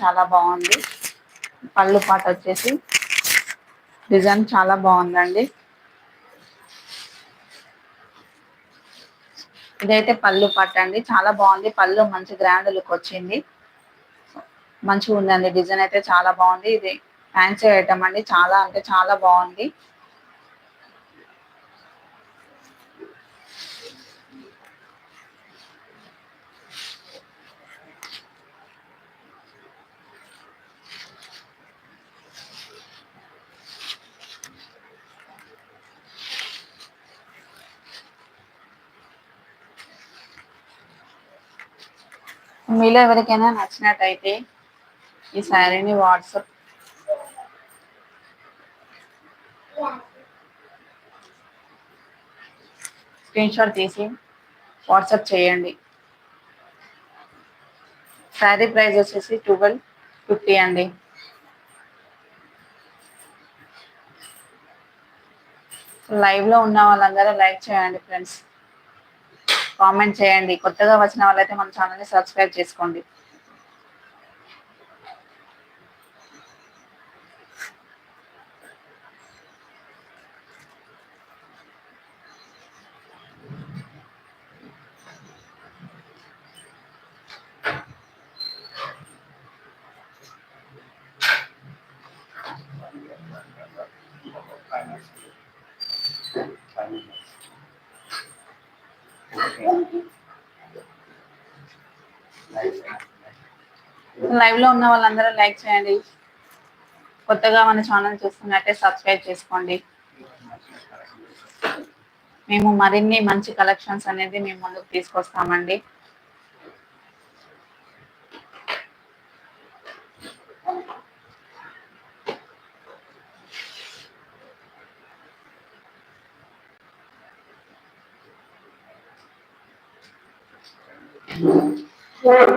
చాలా బాగుంది. పళ్ళు పాట వచ్చేసి డిజైన్ చాలా బాగుందండి. ఇదైతే పళ్ళు పాట అండి. చాలా బాగుంది. పళ్ళు మంచి గ్రాండ్ లుక్ వచ్చింది. మంచిగా ఉందండి డిజైన్ అయితే చాలా బాగుంది. ఇది ఫ్యాన్సీ ఐటమ్ అండి. చాలా అంటే చాలా బాగుంది. మీలో ఎవరికైనా నచ్చినట్టయితే ఈ శారీని వాట్సాప్. స్క్రీన్ షాట్ తీసి వాట్సాప్ చేయండి. శారీ ప్రైస్ వచ్చేసి ట్వెల్వ్ ఫిఫ్టీ అండి. లైవ్లో ఉన్న వాళ్ళందరూ లైక్ చేయండి ఫ్రెండ్స్. కామెంట్ చేయండి. కొత్తగా వచ్చిన వాళ్ళైతే మన ఛానల్ని సబ్స్క్రైబ్ చేసుకోండి. లైవ్లో ఉన్న వాళ్ళందరూ లైక్ చేయండి. కొత్తగా మన ఛానల్ చూస్తున్నట్టే సబ్స్క్రైబ్ చేసుకోండి. మేము మరిన్ని మంచి కలెక్షన్స్ అనేది మేము ముందుకు తీసుకొస్తామండి. Thank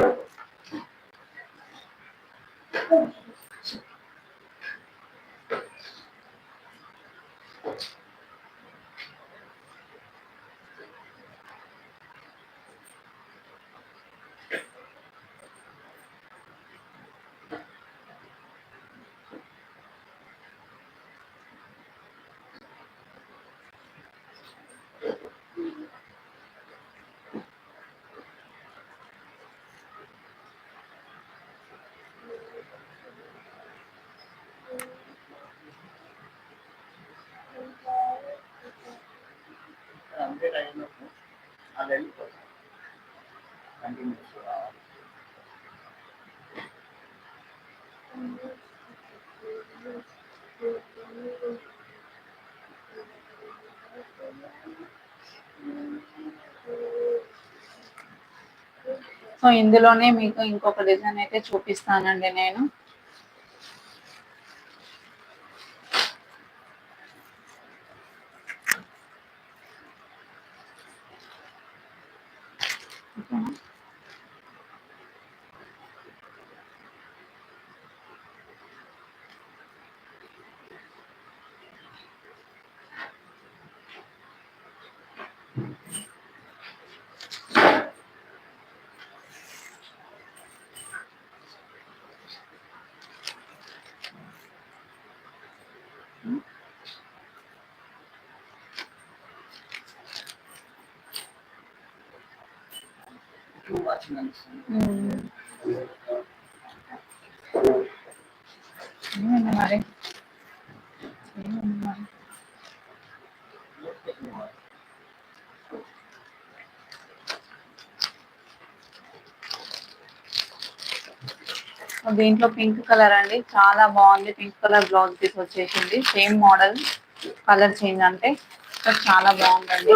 you. సో ఇందులోనే మీకు ఇంకొక డిజైన్ అయితే చూపిస్తానండి నేను. Mm. Ano na rin. దీంట్లో పింక్ కలర్ అండి. చాలా బాగుంది. పింక్ కలర్ బ్లౌజ్ పీస్ వచ్చేసింది. Same model. కలర్ చేంజ్ అంటే చాలా బాగుందండి.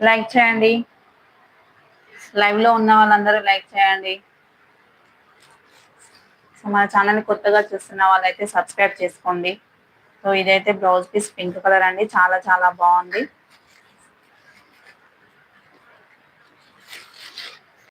లైక్ చేయండి. లైవ్లో ఉన్న వాళ్ళందరూ లైక్ చేయండి. సో మన ఛానల్ కొత్తగా చూస్తున్న వాళ్ళైతే సబ్స్క్రైబ్ చేసుకోండి. సో ఇదైతే బ్లౌజ్ పీస్ పింక్ కలర్ అండి. చాలా చాలా బాగుంది.